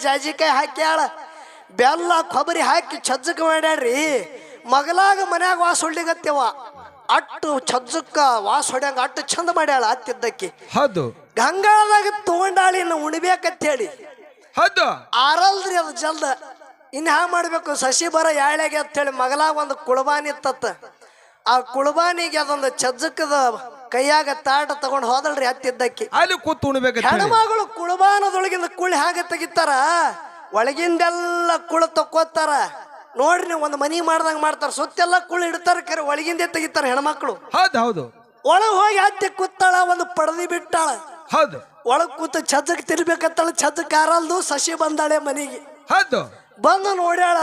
ಜಾಜಿಕಾಯಿ ಹಾಕ್ಯಾಳ. ಬೆಲ್ಲ ಕೊಬ್ಬರಿ ಹಾಕಿ ಛಜ್ಜಕ್ ಮಾಡ್ಯಾಡ್ರಿ ಮಗಲಾಗ ಮನ್ಯಾಗ ವಾಸ ಹೊಡ್ಲಿಗತ್ತೇವ ಅಟ್ಟು ಛಜ್ಜಕ್ಕೆ ವಾಸ ಹೊಡ್ಯಂಗ ಅಟ್ಟು ಚಂದ ಮಾಡ್ಯಾಳ ಅತ್ತಿದ್ದಕ್ಕೆ ಹೌದು. ಗಂಗಾಳದಾಗ ತಗೊಂಡಾಳಿ ಇನ್ನು ಉಣ್ಬೇಕಂತ ಹೇಳಿ ಹೌದು. ಆರಲ್ರಿ ಅದು ಜಲ್ದ. ಇನ್ನು ಹ್ಯಾ ಮಾಡ್ಬೇಕು ಸಸಿ ಬರ ಅಂತ ಹೇಳಿ ಮಗಲಾಗ ಒಂದು ಕುಳಬಾನಿ ಇತ್ತತ್ತ. ಆ ಕುಳಬಾನಿಗೆ ಅದೊಂದು ಚಜ್ಜಕ್ಕದ ಕೈಯಾಗ ತಾಟ ತಗೊಂಡ್ ಹೋದಳ್ರಿ ಹತ್ತಿದ್ದಕ್ಕೆ ಅಲ್ಲಿ ಕೂತು ಉಣ್ಬೇಕು. ಹೆಣ್ಮಗಳು ಕುಳಬಾನದೊಳಗಿಂದ ಕುಳಿ ಹಾಗೆ ತೆಗಿತಾರ ಒಳಗಿಂದೆಲ್ಲ ಕುಳ ತಕ್ಕೋತಾರ. ನೋಡ್ರಿ ನೀವು ಒಂದು ಮನಿ ಮಾಡ್ದಂಗ ಮಾಡ್ತಾರ ಸುತ್ತೆಲ್ಲ ಕುಳಿ ಇಡ್ತಾರ ಕರೆ ಒಳಗಿಂದೇ ತೆಗಿತಾರ ಹೆಣ್ಮಕ್ಳು. ಹೌದು ಹೌದು. ಒಳಗ್ ಹೋಗಿ ಹತ್ತಿ ಕೂತಾಳ ಒಂದು ಪಡದಿ ಬಿಟ್ಟಾಳ. ಹೌದು. ಒಳಗ್ ಕೂತು ಛಜ್ಜಕ್ ತಿರ್ಬೇಕತ್ತಾಳ ಛಜ್ಜಕ್ ಕಾರಲ್ದು ಸಸಿ ಬಂದಾಳೆ ಮನೆಗೆ. ಹೌದು. ಬಂದು ನೋಡ್ಯಾಳ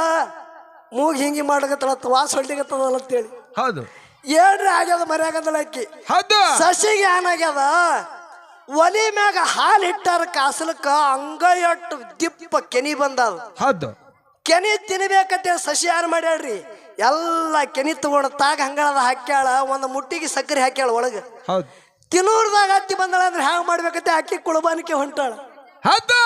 ಮೂಗ್ ಹಿಂಗಿ ಮಾಡಕತ್ತಳ ವಾಸ ಹೊಡ್ಲಿಕತ್ತದಲ್ಲ ಅಂತೇಳಿ. ಹೌದು. ಏನ್ರಿ ಆಗ್ಯದ ಮರ್ಯಾಗದಳ ಅಕ್ಕಿ? ಹೌದು. ಸಸಿಗೆ ಏನಾಗ್ಯದ? ಒಲಿ ಮ್ಯಾಗ ಹಾಲು ಇಟ್ಟಾರ ಕಾಸಲಕ್ಕ ಅಂಗ ಎಟ್ಟು ದಿಪ್ಪ ಕೆನಿ ಬಂದದ. ಹೌದು. ಕೆನಿ ತಿನ್ಬೇಕಂತೇಳಿ ಸಸಿ ಯಾರು ಮಾಡ್ಯಾಳ್ರಿ? ಎಲ್ಲ ಕೆನಿ ತಗೊಂಡು ತಾಗ ಹಂಗಳದ ಹಾಕ್ಯಾಳ ಒಂದು ಮುಟ್ಟಿಗೆ ಸಕ್ಕರೆ ಹಾಕ್ಯಾಳ ಒಳಗೆ. ಹೌದು. ತಿನ್ನೂರ್ದಾಗ ಹತ್ತಿ ಬಂದಳ ಅಂದ್ರೆ ಹ್ಯಾಂಗ ಮಾಡ್ಬೇಕಂತ ಅಕ್ಕಿ ಕುಳಬಾನಿಕೆ ಹೊಂಟಾಳ. ಹೌದು.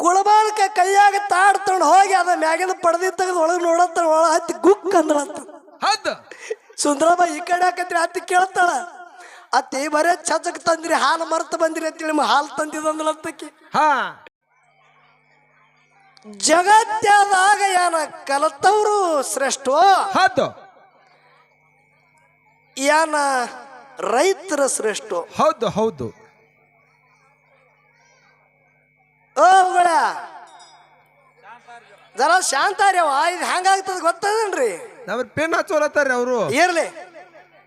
ಕುಳಬಾನಕ ಕೈಯಾಗ ತಾಡ್ ತಗೊಂಡು ಹೋಗಿ ಅದ ಮ್ಯಾಗಿನ ಪಡೆದಿ ತೆಗೆದು ಒಳಗೆ ನೋಡತ್ತ ಒಳ ಹತ್ತಿ ಗುಕ್ ಅಂದಳತ್ತ ಹೌದು. ಸುಂದರಮ್ಮ ಈ ಕಡೆ ಹಾಕತ್ರಿ ಅತ್ತಿ ಕೇಳ್ತಾಳ. ಅತ್ತಿ ಬರೇ ಚಚಕ್ ತಂದ್ರಿ ಹಾಲು ಮರ್ತ ಬಂದಿರಿ ಅಂತೇಳಿ ಮ- ಹಾಲು ತಂದಿದಂದ್ರ ಹಾ. ಜಗತ್ಯಾದಾಗ ಏನ ಕಲತವ್ರು ಶ್ರೇಷ್ಠ? ಹೌದು. ಏನ ರೈತರ ಶ್ರೇಷ್ಠ? ಹೌದು ಹೌದು. ಓ ಮಗಳ ಜರ ಶಾಂತ ರೀವ ಇದು ಹೆಂಗಾಗ್ತದ ಗೊತ್ತದೇನ್ರಿ? ನಾವ್ ಪೆನ್ ಹಚ್ಚೋಲತ್ತಾರ ಅವರು. ಇರ್ಲಿ.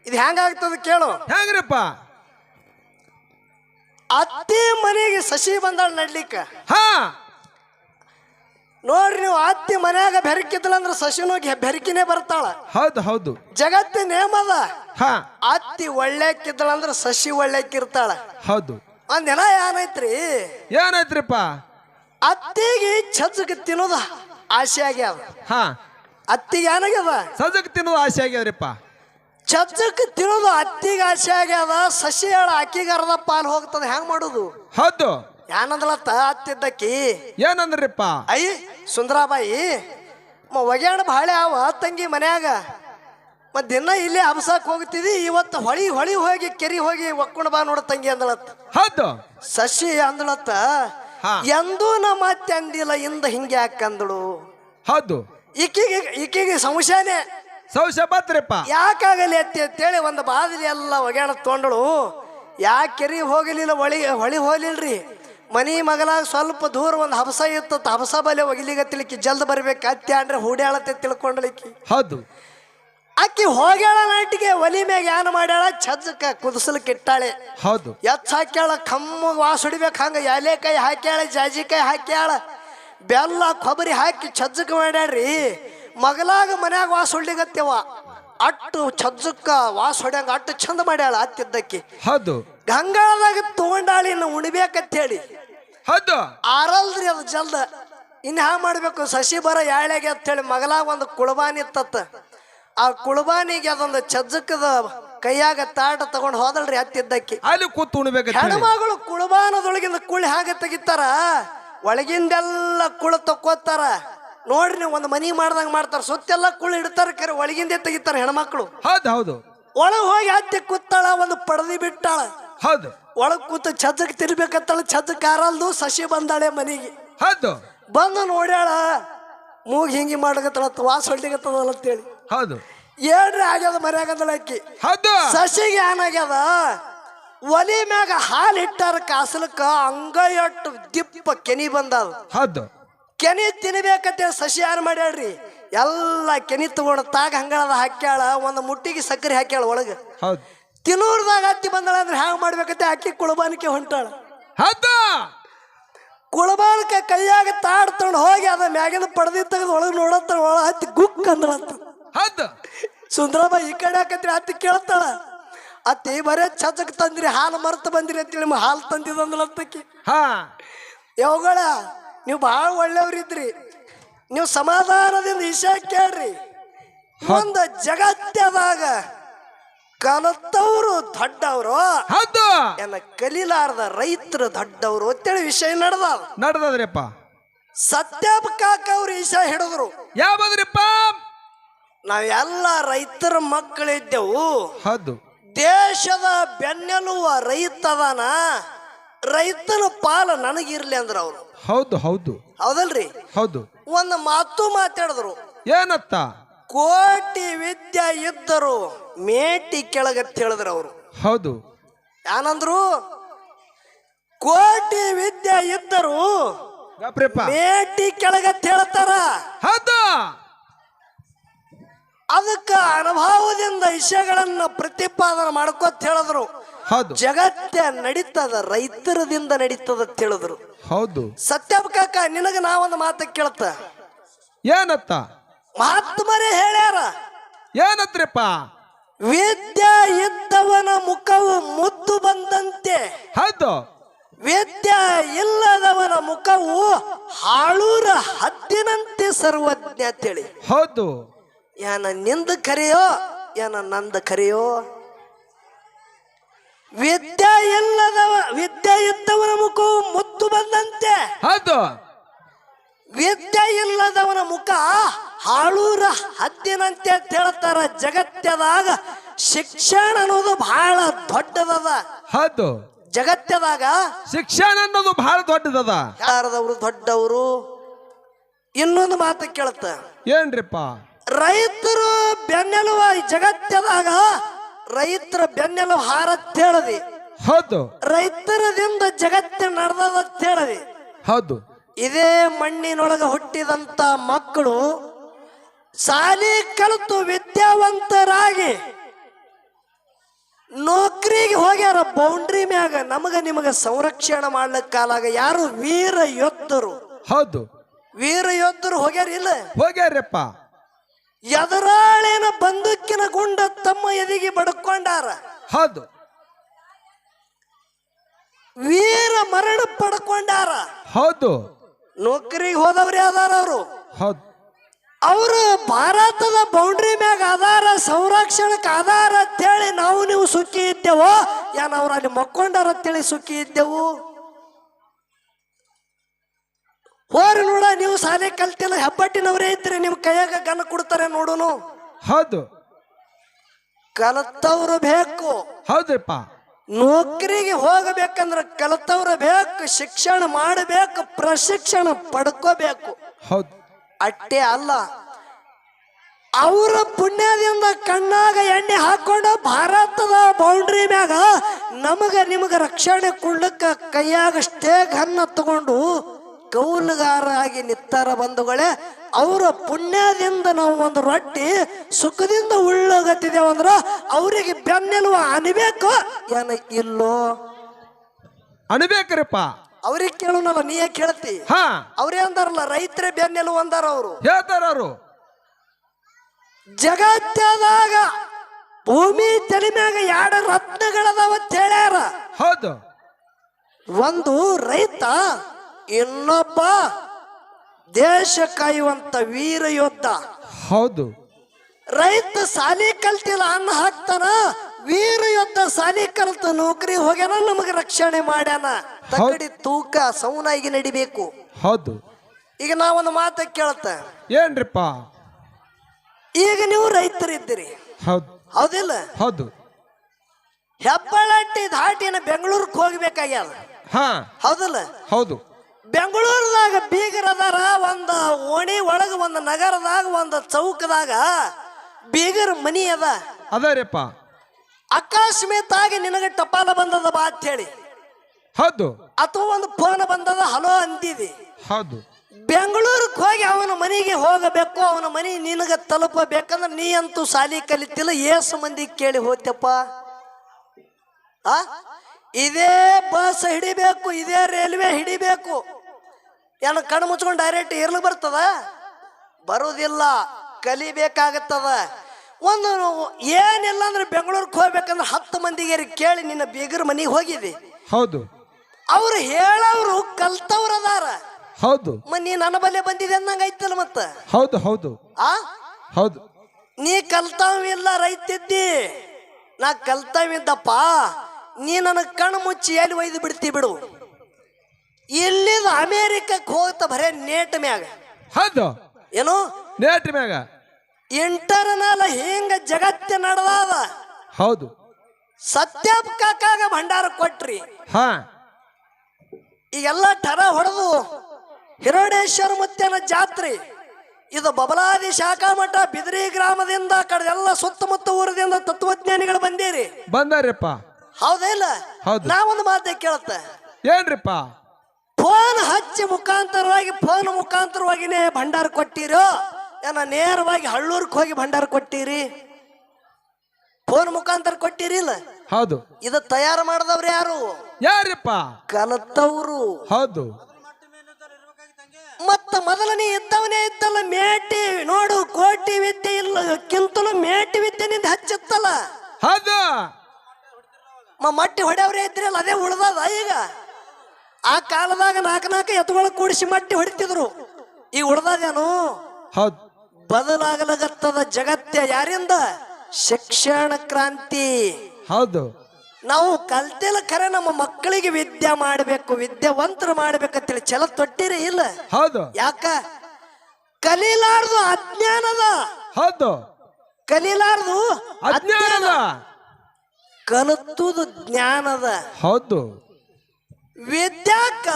ಇದು ಹೆಂಗಾಗ್ತದ ಕೇಳು. ಹ್ಯಾಂಗ್ರಪ್ಪ? ಅತ್ತಿ ಮನೆಗೆ ಸಸಿ ಬಂದಾಳ ನಡ್ಲಿಕ್ಕ. ಹಾ. ನೋಡ್ರಿ ನೀವು ಅತ್ತಿ ಮನ್ಯಾಗ ಬೆರಕಿದ್ಲ ಅಂದ್ರೆ ಸಸಿನೋಗಿ ಬೆರಕಿನೇ ಬರ್ತಾಳ. ಹೌದು ಹೌದು. ಜಗತ್ತಿನ ನೇಮದ ಹಾ. ಅತ್ತಿ ಒಳ್ಳೆಕ್ಕಿದ್ದಳಂದ್ರ ಸಸಿ ಒಳ್ಳೆಕ್ಕಿರ್ತಾಳ ಹೌದು. ಒಂದಿನ ಏನೈತ್ರಿ? ಏನಾಯ್ತ್ರಿಪ್ಪ ಅತ್ತಿಗೆ ಚಜ್ಜಗೆ ತಿನ್ನೋದ ಆಸೆ ಆಗ್ಯಾವ ಹಾ. ಅತ್ತಿಗೆ ಏನಾಗ್ಯದ ಸಜಕ್ ತಿನ್ನೋದು ಆಸೆ ಆಗ್ಯಾವ್ರಿಪ್ಪ. ಚಜ್ಜಕ್ಕೆ ತಿನ್ನೋದು ಅತ್ತಿಗೆ ಆಸೆ ಆಗ್ಯಾವ ಸಸಿ ಹೇಳ ಅಕ್ಕಿಗೆ ಅರ್ಧ ಪಾಲ್ ಹೋಗ್ತದ ಹೆಂಗ್ ಮಾಡುದು? ಹೌದು. ಏನಂದ್ಲತ್ತ ಅತ್ತಿದ್ದಕ್ಕಿ? ಏನಂದ್ರಿಪ್ಪ? ಅಯ್ಯ ಸುಂದರಾಬಾಯಿ ಮ ಒಗ್ಯಾಣ ಭಾಳ ಅವ ತಂಗಿ ಮನ್ಯಾಗ. ಮತ್ ದಿನ ಇಲ್ಲೇ ಹಬ್ಸಕ್ ಹೋಗ್ತಿದಿ ಇವತ್ತು ಹೊಳಿ ಹೊಳಿ ಹೋಗಿ ಕೆರಿ ಹೋಗಿ ಒಕ್ಕೊಂಡು ಬಾ ನೋಡ ತಂಗಿ ಅಂದಳತ್ತ ಹೌದು. ಸಸಿ ಅಂದಳತ್ತ ಹಾ. ಎಂದೂ ನಮ್ಮ ಅತ್ತೆ ಅಂದಿಲ್ಲ ಇಂದ ಹಿಂಗೆ ಯಾಕಂದಳು ಹೌದು. ಈಕಿಗೆ ಈಕಿಗೆ ಸಂಶಯನೇ. ಸೌಶ ಬತ್ರಿಪ್ಪ ಯಾಕಾಗಲಿ ಅತ್ತಿ ಅಂತೇಳಿ ಒಂದು ಬಾದಲಿ ಎಲ್ಲ ಒಗ್ಯಾಣ ತೊಗೊಂಡಳು. ಯಾಕೆ ಕೆರಿ ಹೋಗಲಿಲ್ಲ ಹೊಳಿ ಹೊಳಿ ಹೋಗ್ಲಿಲ್ರಿ? ಮನಿ ಮಗಲಾಗ ಸ್ವಲ್ಪ ದೂರ ಒಂದು ಹಬಸ ಇತ್ತು ಹಬಸ ಬಲೆ ಒಗಿಲಿಗತ್ತಿಲಿಕ್ಕಿ ಜಲ್ದ ಬರ್ಬೇಕು ಅತ್ತೆ ಅಂದ್ರೆ ಹೂಡ್ಯಾಳತ್ತೆ ತಿಳ್ಕೊಂಡಳಿಕ್ಕಿ ಹೌದು. ಅಕ್ಕಿ ಹೋಗ್ಯಾಳ ನಾಟಿಗೆ ಒಲಿ ಮ್ಯಾಗ ಏನ್ ಮಾಡ್ಯಾಳ? ಛಜ್ಜಕ ಕುದಿಸ್ಲಿಕ್ಕೆ ಇಟ್ಟಾಳೆ. ಹೌದು. ಎಚ್ ಹಾಕ್ಯಾಳ ಕಮ್ಮ ವಾಸ ಹೊಡಿಬೇಕು ಹಂಗ ಎಲೆಕಾಯಿ ಹಾಕ್ಯಾಳ ಜಾಜಿಕಾಯಿ ಹಾಕ್ಯಾಳ. ಬೆಲ್ಲ ಕೊಬ್ಬರಿ ಹಾಕಿ ಛಜ್ಜಕ ಮಾಡ್ಯಾಡ್ರಿ ಮಗಲಾಗ ಮನ್ಯಾಗ ವಾಸ ಹೊಡ್ಲಿಗತ್ತೇವ ಅಟ್ಟು ಚಜ್ಜಕ್ಕ ವಾಸ ಹೊಡ್ಯಂಗ ಅಟ್ಟು ಚಂದ ಮಾಡ್ಯಾಳ ಅತ್ತಿದ್ದಕ್ಕಿ ಹೌದು. ಗಂಗಾಳದಾಗ ತಗೊಂಡಾಳಿ ಇನ್ನು ಉಣ್ಬೇಕಂತ ಹೇಳಿ ಹೌದು. ಆರಲ್ರಿ ಅದು ಜಲ್ದ. ಇನ್ನು ಹ್ಯಾ ಮಾಡ್ಬೇಕು ಸಸಿ ಬರ ಯಾಳೆಗೆ ಅಂತ ಹೇಳಿ ಮಗಲಾಗ ಒಂದು ಕುಳಬಾನಿ ಇತ್ತತ್ತ. ಆ ಕುಳಬಾನಿಗೆ ಅದೊಂದು ಛಜ್ಜಕದ ಕೈಯಾಗ ತಾಟ ತಗೊಂಡ್ ಹೋದಳ್ರಿ ಅತ್ತಿದ್ದಕ್ಕೆ ಅಲ್ಲಿ ಕೂತು ಉಣ್ಬೇಕು. ಹೆಣ್ಮಗಳು ಕುಳಬಾನದೊಳಗಿಂದ ಕುಳಿ ಹಾಗೆ ತೆಗಿತಾರ? ಒಳಗಿಂದೆಲ್ಲ ಕುಳ ತಕ್ಕೋತಾರ ನೋಡ್ರಿ ನೀವು ಒಂದು ಮನಿ ಮಾಡ್ದಂಗ ಮಾಡ್ತಾರ. ಸುತ್ತೆಲ್ಲ ಕುಳ್ ಇಡ್ತಾರ ಕರೆ ಒಳಗಿಂದೆ ತೆಗಿತಾರ ಹೆಣ್ಮಕ್ಳು. ಹೌದು ಹೌದು. ಒಳಗ್ ಹೋಗಿ ಹತ್ತಿ ಕೂತಾಳ ಒಂದು ಪಡದಿ ಬಿಟ್ಟಾಳ. ಹೌದು. ಒಳಗ್ ಕೂತ ಛದ್ದಕ್ ತಿರ್ಬೇಕತ್ತಾಳ ಛಜ್ಜಕ್ ಕಾರಲ್ದು ಸಸಿ ಬಂದಾಳೆ ಮನೆಗೆ. ಹೌದು. ಬಂದು ನೋಡ್ಯಾಳ ಮೂಗ್ ಹಿಂಗಿ ಮಾಡಕತ್ತಳ ವಾಸ ಹೊಡ್ಲಿಕತ್ತದಲ್ಲ ಅಂತೇಳಿ. ಹೌದು. ಏನ್ರಿ ಆಗ್ಯದ ಮರ್ಯಾಗಂದಳಕ್ಕಿ ಹೌದು. ಸಸಿಗೆ ಏನಾಗ್ಯದ ಒಲಿ ಮ್ಯಾಗ ಹಾಲು ಇಟ್ಟಾರ ಕಾಸಲಕ್ಕ ಅಂಗಯಟ್ಟು ದಿಪ್ಪ ಕೆನಿ ಬಂದದ. ಹೌದು. ಕೆನಿ ತಿನ್ಬೇಕಂತೇಳಿ ಸಸಿ ಯಾರು ಮಾಡ್ಯಾಳ್ರಿ? ಎಲ್ಲ ಕೆನಿ ತಗೊಂಡು ತಾಗ ಹಂಗಳದ ಹಾಕ್ಯಾಳ ಒಂದು ಮುಟ್ಟಿಗೆ ಸಕ್ಕರೆ ಹಾಕ್ಯಾಳ ಒಳಗೆ. ಹೌದು. ತಿನ್ನೂರ್ದಾಗ ಹತ್ತಿ ಬಂದಳ ಅಂದ್ರೆ ಹ್ಯಾಂಗ ಮಾಡ್ಬೇಕಂತ ಅಕ್ಕಿ ಕುಳಬಾನಿಕೆ ಹೊಂಟಾಳ. ಹೌದು. ಕುಳಬಾನಕ ಕೈಯಾಗ ತಾಡ್ ತಗೊಂಡು ಹೋಗಿ ಅದ ಮ್ಯಾಗಿನ ಪಡೆದಿ ತೆಗೆದು ಒಳಗೆ ನೋಡತ್ತ ಒಳ ಹತ್ತಿ ಗುಕ್ ಅಂದ್ರ ಹೌದು. ಈ ಕಡೆ ಹಾಕತ್ರಿ ಹತ್ತಿ ಕೇಳ್ತಾಳ? ಅತ್ತಿ ಬರೇ ಚಚಕ್ ತಂದ್ರಿ ಹಾಲು ಮರ್ತ ಬಂದಿರಿ ಅಂತೇಳಿ ನಿಮ್ಗೆ ಹಾಲು ತಂದಿದಂದಳತ್ತಕ್ಕಿ ಹಾ. ಯಾವಗಳ ನೀವು ಭಾಳ ಒಳ್ಳೆಯವ್ರಿದ್ರಿ. ನೀವು ಸಮಾಧಾನದಿಂದ ಇಶಾ ಕೇಳ್ರಿ. ಒಂದು ಜಗತ್ತದಾಗ ಕಲತವ್ರು ದೊಡ್ಡವರು. ಹೌದು. ಎಲ್ಲ ಕಲಿಲಾರದ ರೈತರು ದೊಡ್ಡವರು ಅಂತೇಳಿ ವಿಷಯ ನಡೆದ ನಡ್ದದ್ರಿಪ್ಪ. ಸತ್ಯಪ್ಪ ಕಾಕ ಅವ್ರು ಈಶಾ ಹಿಡಿದ್ರು. ಯಾವ್ದ್ರಿಪ್ಪ ನಾವೆಲ್ಲ ರೈತರ ಮಕ್ಕಳಿದ್ದೆವು. ಹೌದು. ದೇಶದ ಬೆನ್ನೆಲುವ ರೈತವನ ರೈತನ ಪಾಲ ನನಗಿರ್ಲಿ ಅಂದ್ರ ಅವ್ರು. ಹೌದು ಹೌದು. ಹೌದಲ್ರಿ? ಹೌದು. ಒಂದು ಮಾತು ಮಾತಾಡಿದ್ರು. ಏನತ್ತ? ಕೋಟಿ ವಿದ್ಯೆ ಇದ್ದರು ಮೇಟಿ ಕೆಳಗತ್ ಹೇಳಿದ್ರು ಅವರು. ಹೌದು. ಏನಂದ್ರು ಕೋಟಿ ವಿದ್ಯೆ ಇದ್ದರು ಮೇಟಿ ಕೆಳಗತ್ ಹೇಳ್ತಾರ. ಹೌದು. ಅದಕ್ಕ ಅನುಭವದಿಂದ ವಿಷಯಗಳನ್ನ ಪ್ರತಿಪಾದನೆ ಮಾಡ್ಕೋತ ಹೇಳಿದ್ರು. ಹೌದು. ಜಗತ್ತ ನಡೀತದ ರೈತರದಿಂದ ನಡೀತದ ಅಂತ ಹೇಳಿದ್ರು. ಹೌದು. ಸತ್ಯಪ್ಪ ಕಾಕ ನಿನಗ ನಾವೊಂದು ಮಾತು ಕೇಳ್ತ. ಏನತ್ತ? ಮಹಾತ್ಮರೇ ಹೇಳ್ಯಾರ. ಏನತ್ರಿಪ್ಪ? ವೇದ್ಯ ಇದ್ದವನ ಮುಖವು ಮುದ್ದು ಬಂದಂತೆ. ಹೌದು. ವೇದ್ಯ ಇಲ್ಲದವನ ಮುಖವು ಹಾಳೂರ ಹದ್ದಿನಂತೆ ಸರ್ವಜ್ಞ ಅಂತೇಳಿ. ಹೌದು. ಏನ ನಿಂದ ಕರೆಯೋ ಏನ ನಂದ ಕರೆಯೋ. ವಿದ್ಯೆ ಇಲ್ಲದವ ವಿದ್ಯೆ ಇದ್ದವನ ಮುಖವು ಮುತ್ತು ಬಂದಂತೆ. ಹೌದು. ವಿದ್ಯೆ ಇಲ್ಲದವನ ಮುಖ ಹಾಳೂರ ಹದ್ದಿನಂತೆ ಅಂತ ಹೇಳ್ತಾರ. ಜಗತ್ತದಾಗ ಶಿಕ್ಷಣ ಅನ್ನೋದು ಬಹಳ ದೊಡ್ಡದದ. ಹೌದು. ಜಗತ್ತದಾಗ ಶಿಕ್ಷಣ ಅನ್ನೋದು ಬಹಳ ದೊಡ್ಡದದ. ಯಾರದವರು ದೊಡ್ಡವರು? ಇನ್ನೊಂದು ಮಾತು ಕೇಳುತ್ತ ಏನ್ರಿಪ್ಪ? ರೈತರು ಬೆನ್ನೆಲುವ ಈ ಜಗತ್ತದಾಗ ರೈತರ ಬೆನ್ನೆಲುಬು ಹಾರತ್ತೇಳದಿ ಹೌದು. ರೈತರದಿಂದ ಜಗತ್ತು ಅಂತ ಹೇಳದಿ ಹೌದು. ಇದೇ ಮಣ್ಣಿನೊಳಗೆ ಹುಟ್ಟಿದಂತ ಮಕ್ಕಳು ಸಾಲಿ ಕಲಿತು ವಿದ್ಯಾವಂತರಾಗಿ ನೌಕರಿಗೆ ಹೋಗ್ಯಾರ ಬೌಂಡ್ರಿ ಮ್ಯಾಗ ನಮಗ ನಿಮಗ ಸಂರಕ್ಷಣೆ ಮಾಡ್ಲಿಕ್ಕೆ ಕಾಲಾಗ ಯಾರು ವೀರ ಯೋಧರು ಹೌದು. ವೀರ ಯೋಧರು ಹೋಗ್ಯಾರ ಇಲ್ಲ? ಹೋಗ್ಯಾರಪ್ಪ. ಎದರಾಳಿನ ಬಂದೂಕಿನ ಗುಂಡ ತಮ್ಮ ಎದಿಗೆ ಬಡ್ಕೊಂಡಾರ. ಹೌದು. ವೀರ ಮರಣ ಪಡ್ಕೊಂಡಾರ. ಹೌದು. ನೌಕರಿಗೆ ಹೋದವ್ರು ಯಾವ್ದಾರ ಅವರು. ಹೌದು. ಅವರು ಭಾರತದ ಬೌಂಡ್ರಿ ಮ್ಯಾಗ ಆಧಾರ ಸಂರಕ್ಷಣಕ್ಕೆ ಆಧಾರ ಅಂತೇಳಿ ನಾವು ನೀವು ಸುಖಿ ಇದ್ದೇವೋ ಏನ್ ಅವ್ರು ಅಲ್ಲಿ ಮಕ್ಕೊಂಡಾರ ಅಂತೇಳಿ ಸುಖಿ ಇದ್ದೆವು? ಹೋರಿ ನೋಡ ನೀವು ಶಾಲೆ ಕಲ್ತಿಲ್ಲ ಹೆಬ್ಬಟ್ಟಿನವರೇ ಇದ್ರೆ ನಿಮ್ ಕೈಯಾಗ ಗನ ಕೊಡ್ತಾರೆ ನೋಡುನು. ಹೌದು. ಕಲತವ್ರು ಬೇಕು. ಹೌದ್ರಿಪ್ಪ. ನೌಕರಿಗೆ ಹೋಗಬೇಕಂದ್ರೆ ಕಲತವ್ರು ಬೇಕು ಶಿಕ್ಷಣ ಮಾಡಬೇಕು ಪ್ರಶಿಕ್ಷಣ ಪಡ್ಕೋಬೇಕು. ಹೌದು. ಅಟ್ಟೆ ಅಲ್ಲ. ಅವರ ಪುಣ್ಯದಿಂದ ಕಣ್ಣಾಗ ಎಣ್ಣೆ ಹಾಕೊಂಡು ಭಾರತದ ಬೌಂಡ್ರಿ ಮ್ಯಾಗ ನಮಗ ನಿಮಗ ರಕ್ಷಣೆ ಕೊಡ್ಲಿಕ್ಕ ಕೈಯಾಗಷ್ಟೇ ಸ್ಟೇಗ್ ಹನ್ನ ತಗೊಂಡು ಕೌಲುಗಾರ ನಿತ್ತರ ಬಂಧುಗಳೇ ಅವರ ಪುಣ್ಯದಿಂದ ನಾವು ಒಂದು ರೊಟ್ಟಿ ಸುಖದಿಂದ ಅಂದ್ರೆ ಅವರಿಗೆ ಬೆನ್ನೆಲುವ ಅನಿಬೇಕು. ಏನ ಇಲ್ಲೋ? ಅನ್ಬೇಕ್ರಿಪ್ಪ. ಅವ್ರಿಗೆ ಕೇಳೋಣಲ್ಲ ನೀ ಯಾಕೆ ಕೇಳ್ತಿ ಹಾ. ಅವ್ರೇ ಅಂದಾರಲ್ಲ ರೈತರೇ ಬೆನ್ನೆಲುವ ಅಂದಾರ ಅವರು. ಹೇಳ್ತಾರ ಅವರು. ಜಗತ್ತದಾಗ ಭೂಮಿ ತಲೆ ಮ್ಯಾಗ ಎರಡು ರತ್ನಗಳದಾವ ಅಂತ ಹೇಳ್ಯಾರ. ಹೌದು. ಒಂದು ರೈತ ಇನ್ನೊಬ್ಬ ದೇಶ ಕಾಯುವಂತ ವೀರ ಯೋಧ ಹೌದು. ರೈತ ಸಾಲಿ ಕಲ್ತಿಲ್ಲ ಅನ್ನ ಹಾಕ್ತಾನ ವೀರ ಯೋಧ ಸಾಲಿ ಕಲ್ತ ನೌಕರಿ ಹೋಗ್ಯಾನ ನಮಗೆ ರಕ್ಷಣೆ ಮಾಡ್ಯಾನ. ತಗಡಿ ತೂಕ ಸೌನಾಗಿ ನಡಿಬೇಕು. ಹೌದು. ಈಗ ನಾವೊಂದು ಮಾತು ಕೇಳತ್ತ ಏನ್ರಿಪ್ಪ? ಈಗ ನೀವು ರೈತರಿದ್ದೀರಿ. ಹೌದು. ಹೌದಿಲ್ಲ? ಹೌದು. ಹೆಬ್ಬಳಟ್ಟಿ ದಾಟಿನ ಬೆಂಗಳೂರಿಗೆ ಹೋಗ್ಬೇಕಾಗ್ಯದ. ಹಾ. ಹೌದಲ್ಲ? ಹೌದು. ಬೆಂಗಳೂರದಾಗ ಬೀಗರದಾರ ಒಂದು ಓಣಿ ಒಳಗ ಒಂದು ನಗರದಾಗ ಒಂದು ಚೌಕದಾಗ ಬೀಗರ ಮನಿ ಅದ. ಅದಾರಪ್ಪ ಅಕಸ್ಮಿತ್ ಆಗಿ ನಿನಗೆ ಟಪಾಲ ಬಂದದ ಬಾ ಅಂತ ಹೇಳಿ. ಹೌದು. ಅಥವಾ ಒಂದು ಫೋನ್ ಬಂದದ ಹಲೋ ಅಂದಿದಿ. ಹೌದು. ಬೆಂಗಳೂರಿಗೆ ಹೋಗಿ ಅವನ ಮನೆಗೆ ಹೋಗಬೇಕು ಅವನ ಮನೆ ನಿನಗೆ ತಲುಪಬೇಕಂದ್ರೆ ನೀ ಅಂತೂ ಸಾಲಿ ಕಲಿತಿಲ್ಲ ಏಸು ಮಂದಿ ಕೇಳಿ ಹೋಗ್ತಪ್ಪ ಆ? ಇದೇ ಬಸ್ ಹಿಡಿಬೇಕು ಇದೇ ರೈಲ್ವೆ ಹಿಡಿಬೇಕು. ಏನು ಕಣ್ಣು ಮುಚ್ಕೊಂಡು ಡೈರೆಕ್ಟ್ ಇರ್ಲಿಕ್ಕೆ ಬರ್ತದ? ಬರುವುದಿಲ್ಲ ಕಲಿಬೇಕಾಗತ್ತದ. ಒಂದು ಏನಿಲ್ಲ ಅಂದ್ರೆ ಬೆಂಗಳೂರಿಗೆ ಹೋಗ್ಬೇಕಂದ್ರೆ ಹತ್ತು ಮಂದಿಗೆ ಕೇಳಿ ನಿನ್ನ ಬೀಗರ ಮನೆಗೆ ಹೋಗಿದಿ. ಹೌದು. ಅವ್ರು ಹೇಳವ್ರು ಕಲ್ತವ್ರು ಅದಾರ. ಹೌದು. ನೀ ನನ್ನ ಬಲ್ಲೆ ಬಂದಿದೆ ಅಂದಂಗ ಐತಲ್ಲ ಮತ್ತ? ಹೌದು ಹೌದು. ಆ? ಹೌದು. ನೀ ಕಲ್ತಾವಿಲ್ಲ ರೈತಿದ್ದಿ. ನಾ ಕಲ್ತಾವಿದ್ದಪ್ಪ ನೀ ನನ್ನ ಕಣ್ಣು ಮುಚ್ಚಿ ಎಲ್ಲಿ ಒಯ್ದು ಬಿಡ್ತಿ ಬಿಡು. ಇಲ್ಲಿದ ಅಮೇರಿಕಕ್ಕೆ ಹೋಗ್ತಾ ಬರೇ ನೇಟ್ ಮ್ಯಾಗ. ಹೌದು. ಏನು? ನೇಟ್ ಮ್ಯಾಗ. ಇಂಟರ್ನಲ್ ಹಿಂಗ ಜಗತ್ತೆ ನಡೆದಾದ. ಹೌದು. ಸತ್ಯ ಕಾಕಾಗ ಭಂಡಾರ ಕೊಟ್ರಿ. ಹಾ. ಈಗೆಲ್ಲ ಠರ ಹೊಡೆದು ಹಿರಡೇಶ್ವರ ಮುತ್ಯನ ಜಾತ್ರೆ. ಇದು ಬಬಲಾದಿ ಶಾಖಾ ಮಠ ಬಿದ್ರಿ ಗ್ರಾಮದಿಂದ ಕಡೆದೆಲ್ಲ ಸುತ್ತಮುತ್ತ ಊರದಿಂದ ತತ್ವಜ್ಞಾನಿಗಳು ಬಂದಿರಿ. ಬಂದಾರಪ್ಪ ಹೌದಿಲ್ಲ ಇಲ್ಲ ಹೌದು. ನಾವೊಂದು ಮಾತೆ ಕೇಳುತ್ತೆ ಏನ್ರಿಪ್ಪ? ಹಚ್ಚಿ ಮುಖಾಂತರವಾಗಿ ಫೋನ್ ಮುಖಾಂತರವಾಗಿನೇ ಭಂಡಾರ ಕೊಟ್ಟಿರೋ? ಏನ ನೇರವಾಗಿ ಹಳ್ಳೂರ್ಗೆ ಹೋಗಿ ಭಂಡಾರ ಕೊಟ್ಟಿರಿ? ಫೋನ್ ಮುಖಾಂತರ ಕೊಟ್ಟಿರಿ ಇಲ್ಲ? ಹೌದು. ಇದು ತಯಾರು ಮಾಡಿದವ್ರು ಯಾರು? ಯಾರಪ್ಪ? ಕಲತವ್ರು ಹೌದು. ಮತ್ತ ಮೊದಲನೇ ಇದ್ದವನೇ ಇದ್ದಲ್ಲ ಮೇಟಿ ನೋಡು ಕೋಟಿ ವಿದ್ಯೆ ಇಲ್ಲ ಕಿಂತಲೂ ಮೇಟಿ ವಿದ್ಯೆ ನಿಂದ ಹಚ್ಚುತ್ತಲ್ಲ? ಹೌದು. ಮಟ್ಟಿ ಹೊಡೆಯವ್ರೇ ಇದ್ರಲ್ಲ ಅದೇ ಉಳ್ದದ ಈಗ? ಆ ಕಾಲದಾಗ ನಾಲ್ಕು ನಾಲ್ಕು ಎತ್ತುಗಳ ಕೂಡಿಸಿ ಮಟ್ಟಿ ಹೊಡಿತಿದ್ರು. ಈ ಉಳ್ದದೇನು ಹೌದು. ಬದಲಾಗಲಾಗತ್ತದ ಜಗತ್ತ ಯಾರಿಂದ? ಶಿಕ್ಷಣ ಕ್ರಾಂತಿ. ಹೌದು. ನಾವು ಕಲ್ತಿಲ್ಲ ಖರೆ ನಮ್ಮ ಮಕ್ಕಳಿಗೆ ವಿದ್ಯೆ ಮಾಡಬೇಕು ವಿದ್ಯಾವಂತರು ಮಾಡ್ಬೇಕಂತೇಳಿ ಚಲ ತೊಟ್ಟಿರಿ ಇಲ್ಲ? ಹೌದು. ಯಾಕ? ಕಲೀಲಾರ್ದು ಅಜ್ಞಾನದ ಹೌದು. ಕಲೀಲಾರ್ದು ಅಜ್ಞಾನದ ಕಲಿತುದು ಜ್ಞಾನದ ಹೌದು. ವಿದ್ಯಾಕ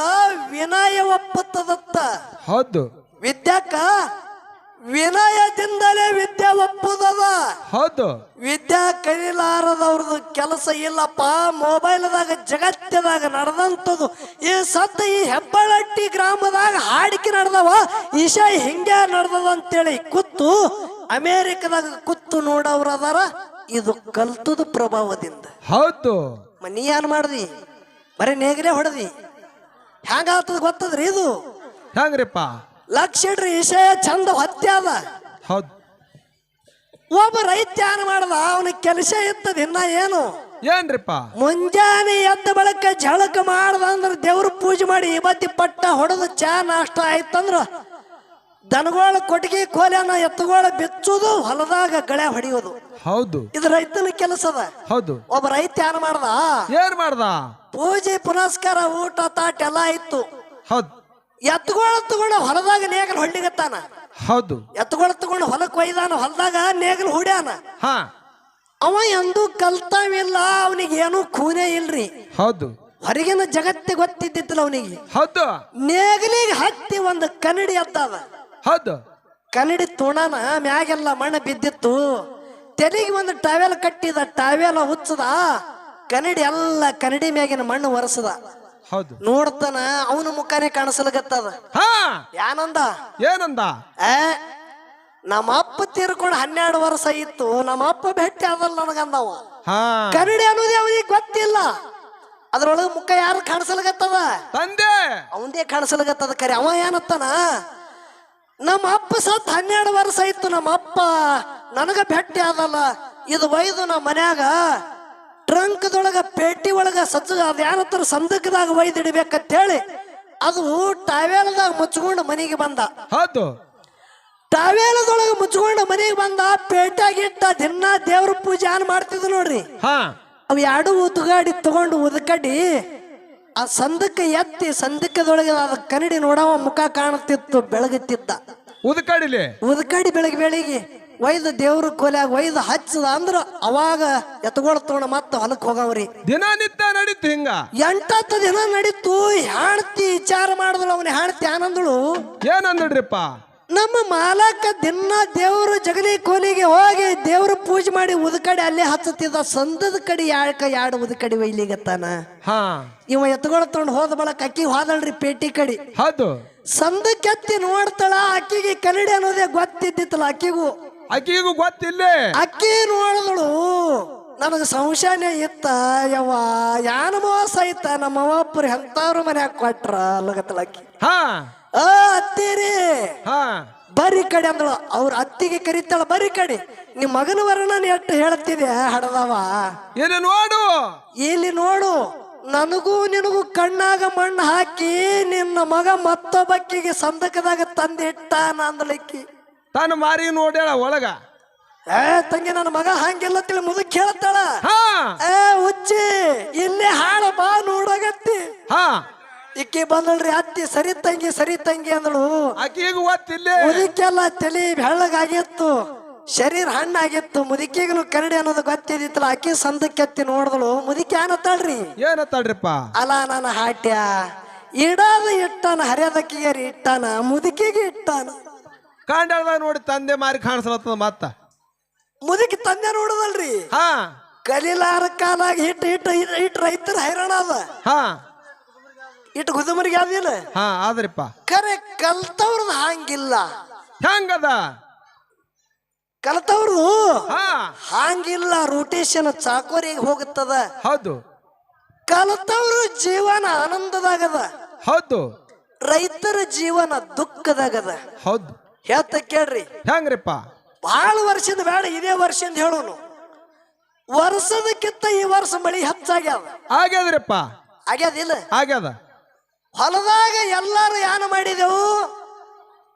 ವಿನಯ ಒಪ್ಪುತ್ತದತ್ತ ಹೌದು. ವಿದ್ಯಾಕ ವಿನಯದಿಂದಲೇ ವಿದ್ಯೆ ಒಪ್ಪುದದ. ಹೌದು. ವಿದ್ಯಾ ಕಲಿಲಾರದವ್ರದ್ದು ಕೆಲಸ ಇಲ್ಲಪ್ಪ ಮೊಬೈಲ್ದಾಗ ಜಗತ್ತದಾಗ ನಡೆದಂಥದ್ದು. ಈ ಸತ್ತ ಈ ಹೆಬ್ಬಳಟ್ಟಿ ಗ್ರಾಮದಾಗ ಹಾಡಿಕೆ ನಡೆದವ ಈಶಾ ಹಿಂಗೆ ನಡೆದದ ಅಂತೇಳಿ ಕೂತು ಅಮೇರಿಕದಾಗ ಕೂತು ನೋಡವ್ರ ಅದಾರ ಇದು ಕಲ್ತದ ಪ್ರಭಾವದಿಂದ. ಹೌದು. ಮನಿಯಾನ್ ನೀ ಏನ್ ಮಾಡ್ದಿ? ಬರೀ ನೇಗಲೇ ಹೊಡೆದಿ. ಹ್ಯಾಂಗ ಆಗ್ತದ ಗೊತ್ತದ್ರಿ ಇದು? ಹೆಂಗ್ರಿಪ್ಪ ಲಕ್ಷ ಇಡ್ರಿ ವಿಷಯ ಚಂದ ಹೊತ್ಯಾದ ಹೌದು. ಒಬ್ಬ ರೈತ ಏನ್ ಮಾಡದ ಅವನಿಗೆ ಕೆಲಸ ಇತ್ತದ ಇನ್ನ ಏನು? ಏನ್ರಿಪ್ಪ? ಮುಂಜಾನೆ ಎದ್ದ ಬಳಕ ಜಳಕ ಮಾಡ್ದ ಅಂದ್ರೆ ದೇವ್ರ ಪೂಜೆ ಮಾಡಿ ಇವತ್ತಿ ಪಟ್ಟ ಹೊಡೆದು ಚಾ ನಾಷ್ಟ ಆಯ್ತಂದ್ರ ದನಗೋಳ ಕೊಟ್ಟಿಗೆ ಕೋಲ್ಯಾನ ಎತ್ತುಗೋಳ ಬಿಚ್ಚುದು ಹೊಲದಾಗ ಗಳೆ ಹೊಡಿಯೋದು. ಹೌದು. ಇದು ರೈತನ ಕೆಲಸದ. ಹೌದು. ಒಬ್ಬ ರೈತ ಯಾರು ಮಾಡ್ದ? ಏನ್ ಮಾಡ್ದ? ಪೂಜೆ ಪುನಸ್ಕಾರ ಊಟ ತಾಟ ಎಲ್ಲ ಇತ್ತು. ಹೌದು. ಎತ್ತುಗೋಳ ತಗೊಂಡು ಹೊಲದಾಗ ನೇಗಲ್ ಹೊಳ್ಳಿಗತ್ತಾನ ಹೌದು. ಎತ್ಗೊಳ ತಗೊಂಡು ಹೊಲಕ್ ಒಯ್ದಾನ ಹೊಲದಾಗ ನೇಗಲ್ ಹುಡ್ಯಾನ. ಹಾ. ಅವ ಎಂದೂ ಕಲ್ತಾವಿಲ್ಲ ಅವನಿಗೆ ಏನೂ ಕೂನೇ ಇಲ್ರಿ. ಹೌದು. ಹೊರಗಿನ ಜಗತ್ತಿ ಗೊತ್ತಿದ್ದಿತ್ತಲ್ಲ ಅವನಿಗೆ. ಹೌದು. ನೇಗಲಿಗೆ ಹತ್ತಿ ಒಂದು ಕನ್ನಡಿ ಅದ್ದದ ಹೌದು. ಕನ್ನಡಿ ತುಣನ ಮ್ಯಾಗೆಲ್ಲ ಮಣ್ಣು ಬಿದ್ದಿತ್ತು. ತೆಲಿಗೆ ಒಂದು ಟಾವೆಲ್ ಕಟ್ಟಿದ ಟಾವೆಲ್ ಹುಚ್ಚದ. ಕನ್ನಡಿ ಎಲ್ಲ ಕನ್ನಡಿ ಮ್ಯಾಗಿನ ಮಣ್ಣು ಒರೆಸದ. ಹೌದು. ನೋಡ್ತಾನ ಅವನ ಮುಖಾನೇ ಕಾಣಿಸಲಗತ್ತದ ಹಾ. ಯಾನಂದ? ಏನಂದ? ಏ ನಮ್ಮ ಅಪ್ಪ ತೀರ್ಕೊಂಡು ಹನ್ನೆರಡು ವರ್ಷ ಇತ್ತು ನಮ್ಮ ಅಪ್ಪ ಭೇಟಿ ಆದಲ್ಲ ನನಗಂದವ. ಹಾ. ಕನ್ನಡಿ ಅನ್ನೋದೇ ಅವನಿಗೆ ಗೊತ್ತಿಲ್ಲ. ಅದ್ರೊಳಗೆ ಮುಖ ಯಾರು ಕಾಣಿಸಲಗತ್ತದ ತಂದೆ. ಅವಂದೇ ಕಾಣಿಸಲಗತ್ತದ ಕರೆ. ಅವ ಏನತ್ತಾನ ನಮ್ಮ ಅಪ್ಪ ಸತ್ ಹನ್ನೆರಡು ವರ್ಷ ಇತ್ತು ನಮ್ಮ ಅಪ್ಪ ನನಗ ಭೇಟಿ ಆದಲ್ಲ. ಇದು ಒಯ್ದು ನಮ್ಮ ಮನ್ಯಾಗ ಟ್ರಂಕ್ದೊಳಗ ಪೇಟಿ ಒಳಗ ಸಜ್ಜ ಅದ ಯಾರತ್ರ ಸಂದಕದಾಗ ಒಯ್ದಿಡ್ಬೇಕಂತ ಹೇಳಿ ಅದು ಟಾವೆಲ್ದಾಗ ಮುಚ್ಕೊಂಡು ಮನೆಗೆ ಬಂದ. ಹೌದು. ಟಾವೆಲ್ದೊಳಗೆ ಮುಚ್ಕೊಂಡು ಮನೆಗೆ ಬಂದ ಪೇಟಾಗಿಟ್ಟ ದಿನ ದೇವ್ರ ಪೂಜೆ ಏನ್ ಮಾಡ್ತಿದ್ರು ನೋಡ್ರಿ. ಹಾ. ಅವು ಎರಡು ಉದ್ಗಾಡಿ ತಗೊಂಡು ಉದ್ಕಡಿ ಆ ಸಂದಕ್ಕೆ ಎತ್ತಿ ಸಂದಕ್ಕದೊಳಗೆ ಅದ ಕನ್ನಡಿ ನೋಡವ ಮುಖ ಕಾಣುತ್ತಿತ್ತು ಬೆಳಗುತ್ತಿದ್ದ. ಉದ್ಕಡಿಲಿ? ಉದ್ಕಡಿ ಬೆಳಗ್ಗೆ ಬೆಳಿಗ್ಗೆ ಒಯ್ದು ದೇವ್ರ ಕೊಲ್ಯಾಗ ಒಯ್ದು ಹಚ್ಚದ ಅಂದ್ರ ಅವಾಗ ಎತ್ಕೊಳ್ ತಗೊಂಡು ಮತ್ತ ಹೊಲಕ್ಕೆ ಹೋಗವ್ರಿ. ದಿನನಿತ್ಯ ನಡೀತು ಹಿಂಗ. ಎಂಟತ್ತು ದಿನ ನಡೀತು ಹೆಣ್ತಿ ವಿಚಾರ ಮಾಡಿದ್ಳು ಅವನ ಹೆಣ್ತಿ ಆನಂದಳು ಏನಂದ್ರಿಪ್ಪ? ನಮ್ಮ ಮಾಲಕ ದಿನ ದೇವ್ರ ಜಗಲಿ ಕೋಲಿಗೆ ಹೋಗಿ ದೇವ್ರ ಪೂಜೆ ಮಾಡಿ ಉದ್ಕಡಿ ಅಲ್ಲೇ ಹಚ್ಚುತ್ತಿದ್ದ ಸಂದದ ಕಡೆ ಯಾಳ್ಕ ಯಾಡು ಉದ್ಕಡಿ ಒಯ್ಲಿಗತ್ತಾನ? ಹಾ. ಇವ ಎತ್ಕೊಳ್ ತಗೊಂಡ್ ಹೋದ ಬಳಕ ಅಕ್ಕಿ ಹೋದಳ್ರಿ ಪೇಟಿ ಕಡಿ. ಹೌದು. ಕೆತ್ತಿ ನೋಡ್ತಾಳ ಅಕ್ಕಿಗೆ ಕನ್ನಡಿ ಅನ್ನೋದೇ ಗೊತ್ತಿದ್ದಿತ್ತಲ್ಲ ಅಕ್ಕಿಗೂ. ಆಕಿಗೂ ಗೊತ್ತಿಲ್ಲೇ. ಅಕ್ಕಿ ನೋಡಿದಳು ನನಗೆ ಸಂಶಯನೇ ಇತ್ತ. ಯವ್ವ ಯಾನ ಮೋಸ ನಮ್ಮ ಅವ್ವಪ್ಪರು ಎಂತವ್ರ ಮನ್ಯಾಗ ಕೊಟ್ರ ಅಲ್ಲಗತ್ತಲ ಅಕ್ಕಿ. ಹಾ. ಆ ಅತ್ತೀರಿ. ಹಾ. ಬರಿ ಕಡೆ ಅಂದಳು. ಅವ್ರ ಅತ್ತಿಗೆ ಕರಿತಾಳ ಬರಿ ಕಡೆ. ನಿಮ್ಮ ಮಗನ ವರ್ಣನ ಎಷ್ಟು ಹೇಳ್ತಿದೆ ಹಡದವ ಏನು ನೋಡು. ಇಲ್ಲಿ ನೋಡು. ನನಗೂ ನಿನಗೂ ಕಣ್ಣಾಗ ಮಣ್ಣು ಹಾಕಿ ನಿನ್ನ ಮಗ ಮತ್ತೊಬ್ಬಕ್ಕಿಗೆ ಸಂದಕದಾಗ ತಂದಿಟ್ಟ ಅಂದಲಿಕ್ಕಿ ತಾನು ಮಾರಿ ನೋಡ್ಯಾಳ ಒಳಗ. ಏ ತಂಗಿ ನನ್ನ ಮಗ ಹಂಗಿಲ್ಲ ತಿಳಿ ಮುದುಕ್ ಕೇಳ್ತಾಳ ಹಾ. ಏ ಉಚ್ಚಿ ಇಲ್ಲೇ ಹಾಳ ಬಾ ನೋಡಗತ್ತಿ. ಹಾ. ಇಕ್ಕಿ ಬಂದಳ್ರಿ ಅತ್ತಿ ಸರಿ ತಂಗಿ ಸರಿ ತಂಗಿ ಅಂದಳು. ಆಕಿಗೂ ಗೊತ್ತಿಲ್ಲೇ ಮುದುಕೆಲ್ಲ ತಲಿ ಬೆಳ್ಳಗಾಗಿತ್ತು. ಶರೀರ ಹಣ್ಣಾಗಿತ್ತು. ಮುದುಕಿಗೂ ಕರಡಿ ಅನ್ನೋದು ಗೊತ್ತಿದ್ದಿತ್ತಲ್ಲ ಆಕಿ ಸಂದಕ್ಕೆತ್ತಿ ನೋಡಿದಳು. ಮುದುಕಿ ಏನತ್ತಾಳ್ರಿ ಏನತ್ತಾಳ್ರಿಪ್ಪ ಅಲ್ಲ ನನ್ನ ಹಾಟ್ಯ. ಇಡಾದ ಇಟ್ಟಾನ ಹರಿಯದಕ್ಕಿಗೆ ಇಟ್ಟಾನ ಮುದುಕಿಗೆ ಇಟ್ಟಾನ. ಕಾಂಡಾಳದಾಗ ನೋಡಿ ತಂದೆ ಮಾರಿ ಕಾಣಿಸ್ಲತ್ತದ ಮತ್ತ. ಮುದುಕಿ ತಂದೆ ನೋಡುದಲ್ರಿ? ಹಾ. ಕಲಿಲಾರ ಕಾಲಾಗ ಹಿಟ್ಟು ಹಿಟ್ಟು ಹಿಟ್ಟು ರೈತರ ಹೈರಾಣ ಅದ. ಹಾ. ಇಟ್ಟು ಗುದಮರಿಗೆ ಆದಿಲ್ಲ ಹಾ ಆದ್ರಿಪ್ಪ. ಕರೆ ಕಲ್ತವ್ರದ್ದು ಹಂಗಿಲ್ಲ. ಹೆಂಗದ ಕಲ್ತವ್ರದು ಹಾ. ಹಂಗಿಲ್ಲ ರೊಟೇಷನ್ ಚಾಕೋರಿಗೆ ಹೋಗುತ್ತದ. ಹೌದು. ಕಲ್ತವ್ರ ಜೀವನ ಆನಂದದಾಗದ. ಹೌದು. ರೈತರ ಜೀವನ ದುಃಖದಾಗದ. ಹೌದು. ಹೇಳ್ತ ಕೇಳ್ರಿ. ಹೆಂಗ್ರಿಪ್ಪ? ಬಹಳ ವರ್ಷದ ಬೇಡ ಇದೇ ವರ್ಷ ಅಂತ ಹೇಳೋನು. ವರ್ಷದಕ್ಕಿಂತ ಈ ವರ್ಷ ಮಳಿ ಹೆಚ್ಚಾಗ್ಯಾವ ಆಗ್ಯಾದ್ರಿಪ್ಪ. ಆಗ್ಯಾದಿಲ್ಲ? ಆಗ್ಯಾದ. ಹೊಲದಾಗ ಎಲ್ಲಾರು ಯಾನ ಮಾಡಿದೆವು?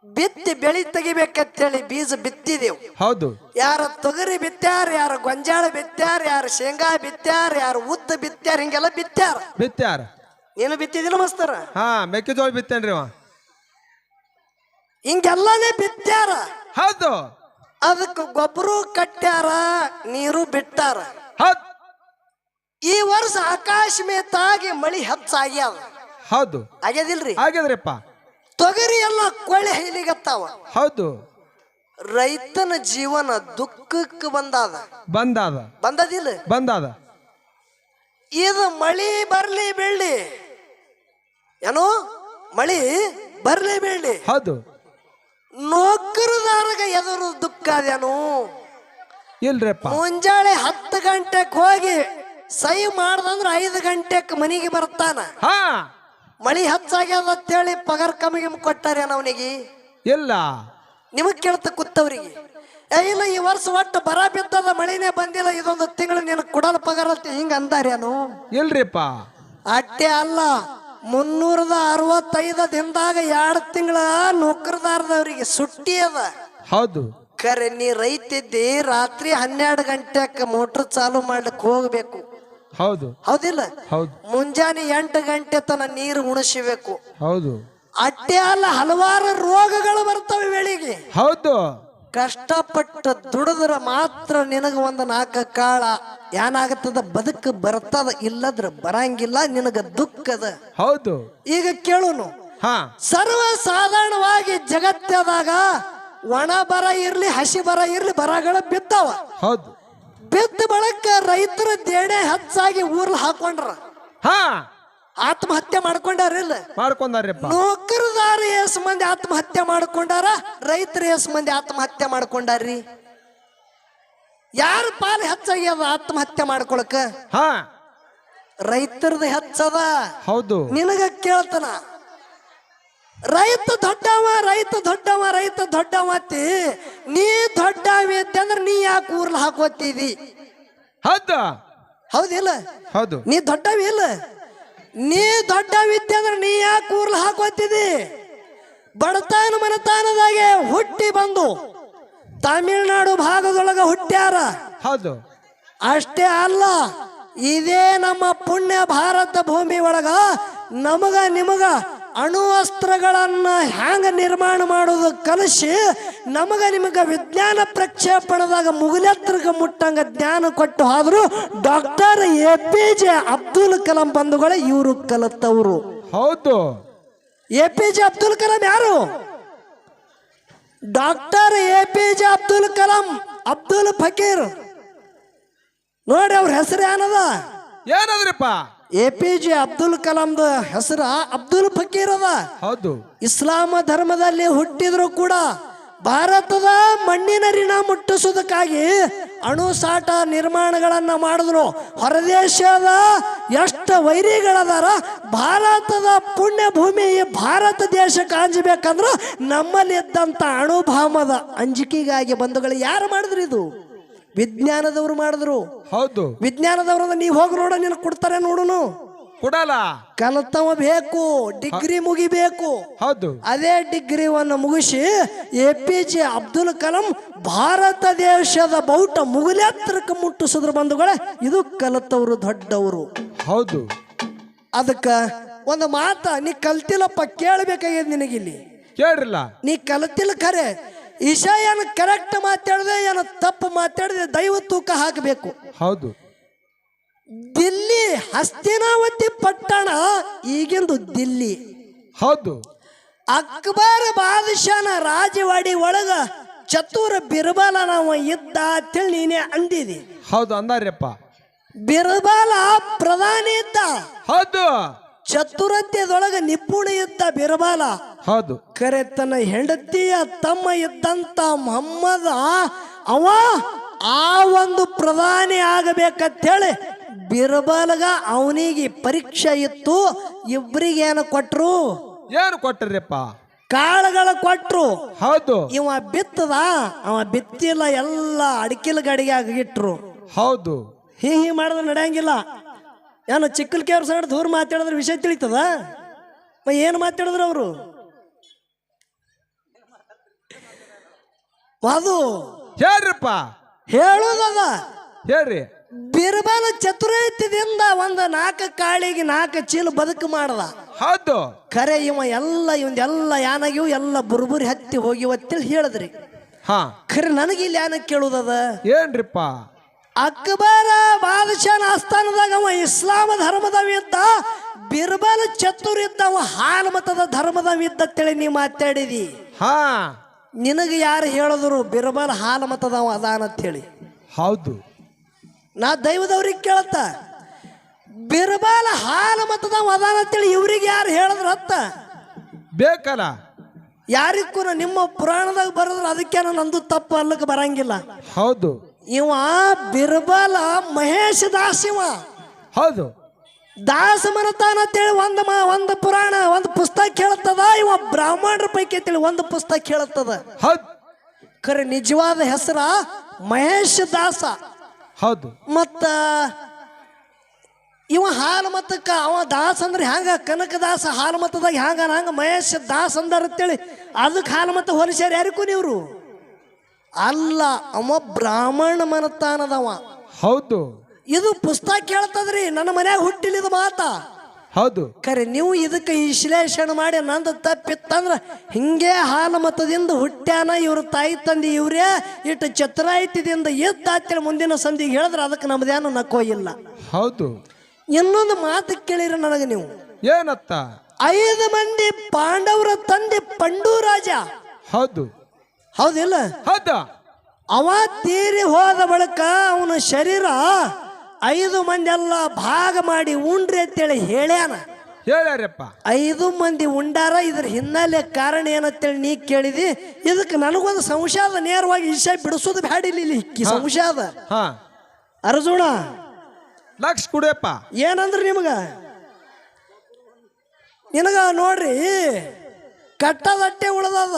ಬಿತ್ತಿ ಬೆಳಿ ತೆಗಿಬೇಕಂತೇಳಿ ಬೀಜ ಬಿತ್ತಿದೆವು. ಹೌದು. ಯಾರ ತೊಗರಿ ಬಿತ್ತ್ಯಾರ ಯಾರ ಗೊಂಜಾಳ ಬಿತ್ತ್ಯಾರ ಯಾರ ಶೇಂಗಾ ಬಿತ್ತ್ಯಾರ ಯಾರ ಉದ್ದ ಬಿತ್ತ್ಯಾರ ಹಿಂಗೆಲ್ಲ ಬಿತ್ತ್ಯಾರ ಬಿತ್ತ್ಯಾರ ನೀನು ಬಿತ್ತಿದಿಲ್ಲ ಮಸ್ತರ? ಹಾ ಮೆಕ್ಕೆಜೋಳ ಬಿತ್ತೇನ್ರಿ ಅವ. ಹಿಂಗೆಲ್ಲನೇ ಬಿತ್ತಾರ ಹೌದು. ಅದಕ್ಕೆ ಗೊಬ್ಬರ ಕಟ್ಟ್ಯಾರ ನೀರು ಬಿಟ್ಟಾರ. ಹೌದು. ಈ ವರ್ಷ ಆಕಾಶ ಮೇತಾಗಿ ಮಳಿ ಹೆಚ್ಚಾಗ್ಯಾವ. ಹೌದು. ಆಗ್ಯದಿಲ್ರಿ? ಆಗ್ಯದ್ರಿಪ್ಪ. ತೊಗರಿ ಎಲ್ಲ ಕೊಳೆ ಹೈಲಿಗತ್ತಾವ. ಹೌದು. ರೈತನ ಜೀವನ ದುಃಖಕ್ಕೆ ಬಂದಾದ. ಬಂದಾದ. ಬಂದದಿಲ್ಲ? ಬಂದಾದ. ಇದು ಮಳಿ ಬರ್ಲಿ ಬೀಳ್ಲಿ ಏನೋ? ಮಳಿ ಬರ್ಲಿ ಬೀಳ್ಲಿ ಹೌದು. ನೌಕರದಾರಗ ಎದುರು ದುಃಖ ಅದೇನು ಇಲ್ರಿಪ್ಪ. ಮುಂಜಾನೆ ಹತ್ತು ಗಂಟೆಗೆ ಹೋಗಿ ಸಹಿ ಮಾಡ್ದಂದ್ರೆ ಐದು ಗಂಟೆಗೆ ಮನೆಗೆ ಬರ್ತಾನ. ಹಾ. ಮಳಿ ಹೆಚ್ಚಾಗ್ಯದ ಅಂತೇಳಿ ಪಗಾರ ಕಮ್ಮಿಗೆ ಕೊಟ್ಟಾರೇನ ಅವನಿಗೆ? ಇಲ್ಲ. ನಿಮಗ್ ಕೇಳ್ತ ಕೂತವ್ರಿಗೆ. ಏ ಇಲ್ಲ ಈ ವರ್ಷ ಒಟ್ಟು ಬರ ಬಿದ್ದದ ಮಳಿನೇ ಬಂದಿಲ್ಲ ಇದೊಂದು ತಿಂಗಳು ನಿನಗೆ ಕೊಡಲ ಪಗಾರ ಅಂತ ಹಿಂಗ ಅಂದಾರೇನು? ಇಲ್ರಿಪ್ಪ. ಅಟ್ಟೆ ಅಲ್ಲ. ಮುನ್ನೂರದ ಅರವತ್ತೈದು ದಿನದಾಗ ಎರಡು ತಿಂಗಳ ನೌಕರದಾರದವ್ರಿಗೆ ಸುಟ್ಟಿ ಅದ. ಹೌದು. ಕರೆ ನೀ ರೈತಿದ್ದಿ ರಾತ್ರಿ ಹನ್ನೆರಡು ಗಂಟೆಗೆ ಮೋಟ್ರ್ ಚಾಲು ಮಾಡ್ಲಿಕ್ಕೆ ಹೋಗ್ಬೇಕು. ಹೌದು. ಹೌದಿಲ್ಲ? ಹೌದು. ಮುಂಜಾನೆ ಎಂಟು ಗಂಟೆ ತನ ನೀರು ಉಣಿಸಬೇಕು. ಹೌದು. ಅಟ್ಟೆ ಅಲ್ಲ ಹಲವಾರು ರೋಗಗಳು ಬರ್ತವೆ ಬೆಳಿಗ್ಗೆ. ಹೌದು. ಕಷ್ಟಪಟ್ಟು ದುಡಿದ್ರ ಮಾತ್ರ ನಿನಗ ಒಂದು ನಾಲ್ಕು ಕಾಳ ಏನಾಗತ್ತದ? ಬದುಕು ಬರ್ತದ? ಇಲ್ಲದ್ರ ಬರಂಗಿಲ್ಲ ನಿನಗ ದುಃಖದ. ಹೌದು. ಈಗ ಕೇಳುನು. ಹಾ. ಸರ್ವ ಸಾಧಾರಣವಾಗಿ ಜಗತ್ತದಾಗ ಒಣ ಬರ ಇರ್ಲಿ ಹಸಿ ಬರ ಇರ್ಲಿ ಬರಗಳು ಬಿದ್ದಾವ. ಹೌದು. ಬಿದ್ದ ಬಳಕ ರೈತರ ದೇಣೆ ಹೆಚ್ಚಾಗಿ ಊರ್ಲ್ ಹಾಕೊಂಡ್ರ. ಹಾ. ಆತ್ಮಹತ್ಯೆ ಮಾಡ್ಕೊಂಡಾರಿಲ್ಲ ಮಾಡ್ಕೊಂಡಾರ ನೌಕರದಾರ ಎಸ್ ಮಂದಿ ಆತ್ಮಹತ್ಯೆ ಮಾಡ್ಕೊಂಡಾರ ರೈತರು ಎಸ್ ಮಂದಿ ಆತ್ಮಹತ್ಯೆ ಮಾಡ್ಕೊಂಡಾರ್ರಿ? ಯಾರ ಪಾಲ್ ಹೆಚ್ಚಾಗ್ಯದ ಆತ್ಮಹತ್ಯೆ ಮಾಡ್ಕೊಳಕ? ಹಾ. ರೈತರದ ಹೆಚ್ಚದ. ಹೌದು. ನಿನಗ ಕೇಳ್ತನ. ರೈತ ದೊಡ್ಡವ ರೈತ ದೊಡ್ಡವ ರೈತ ದೊಡ್ಡವ ಅತ್ತಿ ನೀ ದೊಡ್ಡವ ಅಂತಂದ್ರ ಅಂದ್ರೆ ನೀ ಯಾಕೆ ಊರ್ಲ ಹಾಕೋತಿದಿ? ಹೌದಾ. ಹೌದಿಲ್ಲ? ಹೌದು. ನೀ ದೊಡ್ಡವಿ ಇಲ್ಲ? ನೀ ದೊಡ್ಡವಿದ್ದೆ ಅಂದ್ರೆ ನೀ ಯಾಕೆ ಊರ್ಲ್ ಹಾಕೋತಿದಿ? ಬಡತಾನ ಮನತಾನದಾಗೆ ಹುಟ್ಟಿ ಬಂದು ತಮಿಳ್ನಾಡು ಭಾಗದೊಳಗ ಹುಟ್ಟ್ಯಾರ? ಹೌದು. ಅಷ್ಟೇ ಅಲ್ಲ ಇದೇ ನಮ್ಮ ಪುಣ್ಯ ಭಾರತ ಭೂಮಿ ಒಳಗ ನಮಗ ನಿಮಗ ಅಣು ಅಸ್ತ್ರಗಳನ್ನು ಹ್ಯಾಂಗ ನಿರ್ಮಾಣ ಮಾಡೋದು ಕಲಿಸಿ ನಮಗೆ ನಿಮಗೆ ವಿಜ್ಞಾನ ಪ್ರಕ್ಷೇಪಣದಾಗ ಮುಗಿಲೆತ್ರಗ ಮುಟ್ಟಂಗ ಜ್ಞಾನ ಕೊಟ್ಟು ಆದರೂ doctor A P J Abdul Kalam ಬಂಧುಗಳೇ ಇವರು ಕಲಿತವರು ಹೌದು. A P J Abdul Kalam ಯಾರು? Doctor A P J Abdul Kalam Abdul Fakir. ನೋಡಿ ಅವ್ರ ಹೆಸರು ಏನದ ಏನದ್ರಿಪ್ಪ? ಎ ಪಿ ಜೆ ಅಬ್ದುಲ್ ಕಲಾಂದ ಹೆಸರ ಅಬ್ದುಲ್ ಫಕೀರ್ ಅದ. ಹೌದು. ಇಸ್ಲಾಮ ಧರ್ಮದಲ್ಲಿ ಹುಟ್ಟಿದ್ರು ಕೂಡ ಭಾರತದ ಮಣ್ಣಿನ ಋಣ ಮುಟ್ಟಿಸೋದಕ್ಕಾಗಿ ಅಣುಸಾಟ ನಿರ್ಮಾಣಗಳನ್ನ ಮಾಡಿದ್ರು. ಹೊರದೇಶದ ಎಷ್ಟು ವೈರಿಗಳದಾರ ಭಾರತದ ಪುಣ್ಯ ಭೂಮಿ ಈ ಭಾರತ ದೇಶ ಅಂಜಬೇಕಂದ್ರ ನಮ್ಮಲ್ಲಿ ಇದ್ದಂಥ ಅಣುಭಾಮದ ಅಂಜಿಕೆಗಾಗಿ ಬಂಧುಗಳು ಯಾರು ಮಾಡಿದ್ರು ಇದು? ವಿಜ್ಞಾನದವ್ರು ಮಾಡಿದ್ರು. ಹೌದು. ವಿಜ್ಞಾನದವ್ರ ನೀವು ಹೋಗಿ ನೋಡ ನಿನಗೆ ಕೊಡ್ತಾರೆ ನೋಡುನು. ಕೊಡಲ್ಲ. ಕಲಿತವ ಬೇಕು ಡಿಗ್ರಿ ಮುಗಿಬೇಕು. ಹೌದು. ಅದೇ ಡಿಗ್ರಿವನ್ನು ಮುಗಿಸಿ A P J Abdul Kalam Bharata ದೇಶದ ಬೌಟ ಮುಗಿಲೆತ್ತರಕ್ಕೆ ಮುಟ್ಟಿಸಿದ್ರು ಬಂಧುಗಳೇ ಇದು ಕಲತವರು ದೊಡ್ಡವರು. ಹೌದು. ಅದಕ್ಕೆ ಒಂದು ಮಾತ ನೀ ಕಲ್ತಿಲ್ಲಪ್ಪ ಕೇಳಬೇಕಾಗ್ಯದ ನಿನಗಿಲ್ಲಿ. ಕೇಳಿಲ್ಲ ನೀ ಕಲ್ತಿಲ್ಲ ಖರೆ. ಇಶಾ ಏನು ಕರೆಕ್ಟ್ ಮಾತಾಡಿದೆ ಏನು ತಪ್ಪು ಮಾತಾಡಿದೆ ದೈವ ತೂಕ ಹಾಕಬೇಕು. ಹೌದು. ದಿಲ್ಲಿ ಹಸ್ತಿನಾವತಿ ಪಟ್ಟಣ ಈಗಿಂದು ದಿಲ್ಲಿ. ಹೌದು. ಅಕ್ಬರ್ ಬಾದಶಾನ ರಾಜವಾಡಿ ಒಳಗ ಚತುರ ಬಿರ್ಬಲ ನಾವು ಇದ್ದ ಅಂತೇಳಿ ನೀನೇ ಅಂದಿದಿ. ಹೌದು ಅಂದಾರ್ಯಪ್ಪ. ಬಿರ್ಬಲ ಪ್ರಧಾನಿ ಇದ್ದ. ಹೌದು. ಚತುರತ್ಯದೊಳಗ ನಿಪುಣ ಇದ್ದ ಬಿರ್ಬಲ. ಹೌದು. ಕರೆ ತನ್ನ ಹೆಂಡತಿಯ ತಮ್ಮ ಇದ್ದಂತ ಮೊಹಮ್ಮದ ಅವ ಆ ಒಂದು ಪ್ರಧಾನಿ ಆಗಬೇಕಂತೇಳಿ ಬಿರ್ಬಲ್ಗ ಅವನಿಗೆ ಪರೀಕ್ಷೆ ಇತ್ತು. ಇಬ್ಬರಿಗೆ ಏನು ಕೊಟ್ರು? ಏನು ಕೊಟ್ಟರಿಪ್ಪ ಕಾಳುಗಳ ಕೊಟ್ರು. ಹೌದು. ಇವ ಬಿತ್ತದ ಅವ ಬಿತ್ತಿಲ್ಲ ಎಲ್ಲ ಅಡಕಿಲ್ ಗಡಿಗೆ ಇಟ್ರು ಹೌದು. ಹೀ ಹೀ ಮಾಡಿದ್ರೆ ನಡೆಯಂಗಿಲ್ಲ. ಏನು ಚಿಕ್ಕಲ್ ಕೇವ್ರ ಸೈಡ್ ದೂರ ಮಾತಾಡಿದ್ರೆ ವಿಷಯ ತಿಳಿತದ? ಏನು ಮಾತಾಡಿದ್ರು ಅವರು? ಅದು. ಹೇಳ್ರಿಪ್ಪ. ಹೇಳೋದದ ಹೇಳ್ರಿ. ಬಿರ್ಬಲ ಚತುರೈತ್ಯದಿಂದ ಒಂದು ನಾಲ್ಕು ಕಾಳಿಗೆ ನಾಲ್ಕು ಚೀಲ ಬದುಕು ಮಾಡದ. ಹೌದು. ಖರೆ ಇವ ಎಲ್ಲ ಇವಂದೆಲ್ಲ ಯಾನಾಗಿವು ಎಲ್ಲ ಬುರ್ಬುರಿ ಹತ್ತಿ ಹೋಗಿವ ಅಂತೇಳಿ ಹೇಳಿದ್ರಿ. ಹಾ. ಖರೆ ನನಗೆ ಇಲ್ಲಿ ಯಾನ ಕೇಳುದದ? ಏನ್ರಿಪ್ಪ? ಅಕ್ಬರ ಬಾದಶಾನ ಆಸ್ಥಾನದಾಗ ಅವ ಇಸ್ಲಾಮ ಧರ್ಮದವಿದ್ದ ಬಿರ್ಬಲ ಚತುರ್ ಇದ್ದ ಅವ ಹಾಲ್ಮತದ ಮತದ ಧರ್ಮದವಿದ್ದ ಅಂತೇಳಿ ನೀ ಮಾತಾಡಿದಿ. ಹಾ. ನಿನಗೆ ಯಾರು ಹೇಳಿದ್ರು ಬಿರ್ಬಲ್ ಹಾಲು ಮತದವ ಅದಾನ ಅಂತೇಳಿ. ಹೌದು. ನಾ ದೈವದವ್ರಿಗೆ ಕೇಳತ್ತ ಬಿರ್ಬಲ್ ಹಾಲು ಮತದವ ಅದಾನ ಅಂತೇಳಿ ಇವ್ರಿಗೆ ಯಾರು ಹೇಳಿದ್ರು ಅತ್ತ ಬೇಕಲ್ಲ? ಯಾರಿಗೂ ನಿಮ್ಮ ಪುರಾಣದಾಗ ಬರೆದ್ರೆ ಅದಕ್ಕೆ ನಂದು ತಪ್ಪು ಅಲ್ಲಕ್ಕೆ ಬರಂಗಿಲ್ಲ. ಹೌದು. ಇವ ಬಿರ್ಬಲ ಮಹೇಶ ದಾಸ್ ಇವ ಹೌದು. ದಾಸ ಮನತಾನ ಅಂತೇಳಿ ಒಂದು ಮ ಒಂದು ಪುರಾಣ ಒಂದು ಪುಸ್ತಕ ಹೇಳುತ್ತದ ಇವ ಬ್ರಾಹ್ಮಣರ ಪೈಕಿ ಅಂತೇಳಿ ಒಂದು ಪುಸ್ತಕ ಹೇಳುತ್ತದ ಹೌದು. ಖರೆ ನಿಜವಾದ ಹೆಸರ ಮಹೇಶ್ ದಾಸ. ಹೌದು. ಮತ್ತ ಇವ ಹಾಲು ಮತಕ್ಕ ಅವ ದಾಸ್ ಅಂದ್ರೆ ಹ್ಯಾಂಗ? ಕನಕದಾಸ ಹಾಲು ಮತದಾಗ ಹ್ಯಾಂಗ ಹಂಗ ಮಹೇಶ್ ದಾಸ್ ಅಂದಾರ ಅಂತೇಳಿ ಅದಕ್ಕೆ ಹಾಲು ಮತ ಯಾರು ಯಾರಿಗೂ ನೀವ್ರು ಅಲ್ಲ ಅವ ಬ್ರಾಹ್ಮಣ ಮನತಾನದವ. ಹೌದು. ಇದು ಪುಸ್ತಕ ಹೇಳ್ತದ್ರಿ ನನ್ನ ಮನ್ಯಾಗ ಹುಟ್ಟಿಲಿದ ಮಾತ. ಹೌದು. ಖರೆ ನೀವು ಇದಕ್ಕೆ ವಿಶ್ಲೇಷಣೆ ಮಾಡಿ ನಂದು ತಪ್ಪಿತ್ತಂದ್ರ ಹಿಂಗೆ ಹಾಲು ಮತದಿಂದ ಹುಟ್ಟ್ಯಾನ ಇವ್ರ ತಾಯಿ ತಂದೆ ಇವ್ರೇ ಇಟ್ಟು ಚತುರಾಯಿತಿದಿಂದ ಎದ್ದ ಹತ್ತಿರ ಮುಂದಿನ ಸಂಧಿಗೆ ಹೇಳಿದ್ರೆ ಅದಕ್ಕೆ ನಮ್ದೇನು ನಕ್ಕೋ ಇಲ್ಲ. ಹೌದು. ಇನ್ನೊಂದು ಮಾತು ಕೇಳಿರಿ ನನಗೆ ನೀವು. ಏನತ್ತ? ಐದು ಮಂದಿ ಪಾಂಡವರ ತಂದೆ ಪಂಡು ರಾಜ ಹೌದು. ಹೌದಿಲ್ಲ? ಹೌದು. ಅವ ತೀರಿ ಹೋದ ಬಳಿಕ ಅವನ ಶರೀರ ಐದು ಮಂದಿ ಎಲ್ಲ ಭಾಗ ಮಾಡಿ ಉಂಡ್ರಿ ಅಂತೇಳಿ ಹೇಳ್ಯಾನ. ಹೇಳ್ಯಾರಪ್ಪ. ಐದು ಮಂದಿ ಉಂಡಾರ ಇದ್ರ ಹಿನ್ನೆಲೆ ಕಾರಣ ಏನಂತೇಳಿ ನೀ ಕೇಳಿದಿ? ಇದಕ್ಕೆ ನನಗೊಂದು ಸಂಶಯ ಅದ ನೇರವಾಗಿ ವಿಷಯ ಬಿಡಿಸೋದು ಬ್ಯಾಡಿಲ್ಲ ಇಲ್ಲಿ ಈ ಸಂಶಯ ಅದ ಹಾ. ಅರ್ಜುನ ಲಕ್ಷ ಕುಡಿಯಪ್ಪ. ಏನಂದ್ರೆ ನಿಮಗ? ನಿನಗ ನೋಡ್ರಿ ಕಟ್ಟದಟ್ಟೆ ಉಳ್ದದ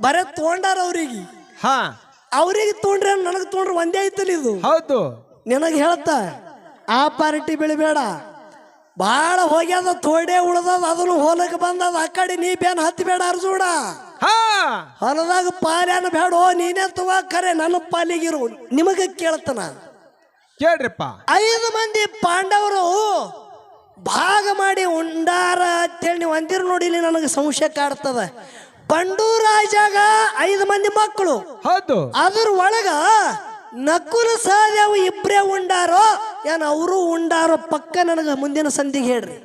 ಬರೇ ತೊಗೊಂಡಾರ ಅವ್ರಿಗೆ. ಹಾ. ಅವ್ರಿಗೆ ತೊಗೊಂಡ್ರೆ ನನಗೆ ತೊಗೊಂಡ್ರೆ ಒಂದೇ ಐತಲ್ಲ ಇದು. ಹೌದು. ನಿನಗೆ ಹೇಳ್ತ ಆ ಪಾರ್ಟಿ ಬೆಳಿಬೇಡ ಭಾಳ ಹೋಗ್ಯದ ತೋಡೆ ಉಳ್ದದ ಅದನ್ನು ಹೊಲಕ್ಕೆ ಬಂದದ ಆ ಕಡೆ ನೀ ಬೇನ್ ಹತ್ತಬೇಡ ಅರ್ಜುಡ ಹೊಲದಾಗ ಪಾರ್ಯಾನ ಬೇಡ ನೀನೇ ತಗೋ ಕರೆ ನನ್ನ ಪಾಲಿಗಿರು. ನಿಮಗೆ ಕೇಳ್ತಾನ. ಕೇಳ್ರಿಪ್ಪ. ಐದು ಮಂದಿ ಪಾಂಡವರು ಭಾಗ ಮಾಡಿ ಉಂಡಾರ ಅಂತೇಳಿ ನೀವು ಅಂದಿರು ನೋಡಿ ಇಲ್ಲಿ ನನಗೆ ಸಂಶಯ ಕಾಡ್ತದ. ಪಂಡೂರಾಜಾಗ ಐದು ಮಂದಿ ಮಕ್ಕಳು. ಹೌದು. ಅದ್ರ ಒಳಗ ನಕುಲ ಸಹದೇವ ಇಬ್ರೇ ಉಂಡಾರೋ? ಏನ್ ಅವರು ಉಂಡಾರೋ? ಪಕ್ಕ ನನಗೆ ಮುಂದಿನ ಸಂಧಿಗೆ ಹೇಳ್ರಿ.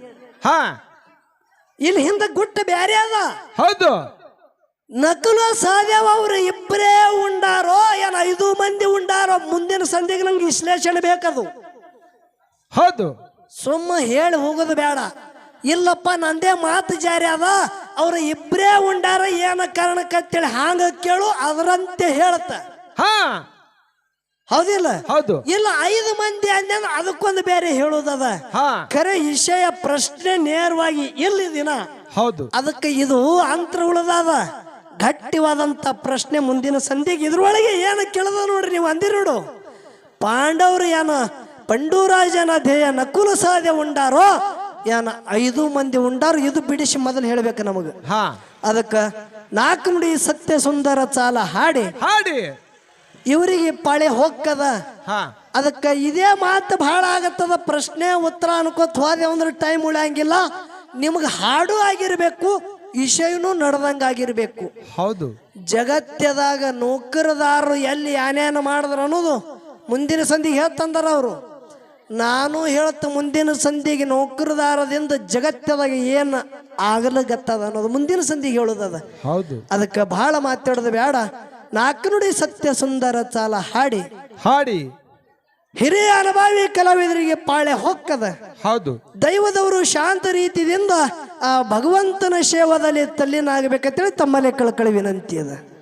ಹಾ. ಇಲ್ಲಿ ಹಿಂದೆ ಗುಟ್ಟ ಬ್ಯಾರೆ ಅದ. ಹೌದು. ನಕುಲ ಸಹದೇವ ಅವ್ರು ಇಬ್ಬರೇ ಉಂಡಾರೋ? ಏನ್ ಐದು ಮಂದಿ ಉಂಡಾರೋ? ಮುಂದಿನ ಸಂಧಿಗೆ ನಂಗೆ ವಿಶ್ಲೇಷಣೆ ಬೇಕದು. ಹೌದು. ಸುಮ್ಮ ಹೇಳಿ ಹೋಗೋದು ಬೇಡ. ಇಲ್ಲಪ್ಪ ನಂದೇ ಮಾತು ಜಾರಿ ಅದ. ಅವ್ರ ಇಬ್ಬರೇ ಉಂಡಾರ ಏನ ಕಾರಣಕ್ಕಂತೇಳಿ ಹಾಂಗ ಕೇಳು ಅದರಂತೆ ಹೇಳತ್ತ. ಹಾ. ಹೌದಿಲ್ಲ? ಹೌದು. ಇಲ್ಲ ಐದು ಮಂದಿ ಅಂದ್ರೆ ಅದಕ್ಕೊಂದು ಬೇರೆ ಹೇಳುದದ. ಹಾ. ಖರೆ ವಿಷಯ ಪ್ರಶ್ನೆ ನೇರವಾಗಿ ಎಲ್ಲಿ ದಿನ. ಹೌದು. ಅದಕ್ಕೆ ಇದು ಅಂತರ ಉಳದಾದ. ಗಟ್ಟಿವಾದಂತ ಪ್ರಶ್ನೆ ಮುಂದಿನ ಸಂಧಿಗೆ ಇದ್ರೊಳಗೆ ಏನು ಕೇಳದ ನೋಡ್ರಿ ನೀವು ಅಂದಿರಿ ನೋಡು ಪಾಂಡವರು ಏನ ಪಂಡೂರಾಜನ ಧ್ಯೇಯ ನಕುಲ ಸಾಧ್ಯ ಉಂಡಾರೋ ಏನ ಐದು ಮಂದಿ ಉಂಡಾರು ಇದು ಬಿಡಿಸಿ ಮೊದಲು ಹೇಳ್ಬೇಕು ನಮಗೆ. ಹಾ. ಅದಕ್ಕೆ ನಾಲ್ಕು ಮುಡಿ ಸತ್ಯ ಸುಂದರ ಚಾಲ ಹಾಡಿ. ಹಾಡಿ. ಇವರಿಗೆ ಪಾಳೆ ಹೋಗ್ತದ ಹಾ. ಅದಕ್ಕೆ ಇದೇ ಮಾತು ಭಾಳ ಆಗತ್ತದ. ಪ್ರಶ್ನೆ ಉತ್ತರ ಅನ್ಕೋತ ಹೋದೆ ಅಂದ್ರೆ ಟೈಮ್ ಉಳಿಯಂಗಿಲ್ಲ. ನಿಮ್ಗೆ ಹಾಡು ಆಗಿರಬೇಕು ವಿಷಯನೂ ನಡೆದಂಗಾಗಿರ್ಬೇಕು ಹೌದು. ಜಗತ್ತದಾಗ ನೌಕರದಾರರು ಎಲ್ಲಿ ಏನೇನು ಮಾಡಿದ್ರು ಅನ್ನೋದು ಮುಂದಿನ ಸಂಧಿಗೆ ಹೇಳ್ತಂದಾರ ಅವರು. ನಾನು ಹೇಳ್ತ ಮುಂದಿನ ಸಂಧಿಗೆ ನೌಕರದಾರದಿಂದ ಜಗತ್ತದಾಗ ಏನು ಆಗಲಗತ್ತದ ಅನ್ನೋದು ಮುಂದಿನ ಸಂಧಿಗೆ ಹೇಳೋದದ. ಹೌದು. ಅದಕ್ಕೆ ಬಹಳ ಮಾತಾಡೋದು ಬೇಡ. ನಾಲ್ಕು ನುಡಿ ಸತ್ಯ ಸುಂದರ ಚಾಲ ಹಾಡಿ. ಹಾಡಿ. ಹಿರಿಯ ಅನುಭವಿ ಕಲಾವಿದರಿಗೆ ಪಾಳೆ ಹೊಕ್ಕದ. ಹೌದು. ದೈವದವರು ಶಾಂತ ರೀತಿಯಿಂದ ಆ ಭಗವಂತನ ಸೇವದಲ್ಲಿ ತಲ್ಲಿನಾಗಬೇಕಂತೇಳಿ ತಮ್ಮಲ್ಲೇ ಕಳ್ಕಳಿ ವಿನಂತಿ ಅದ.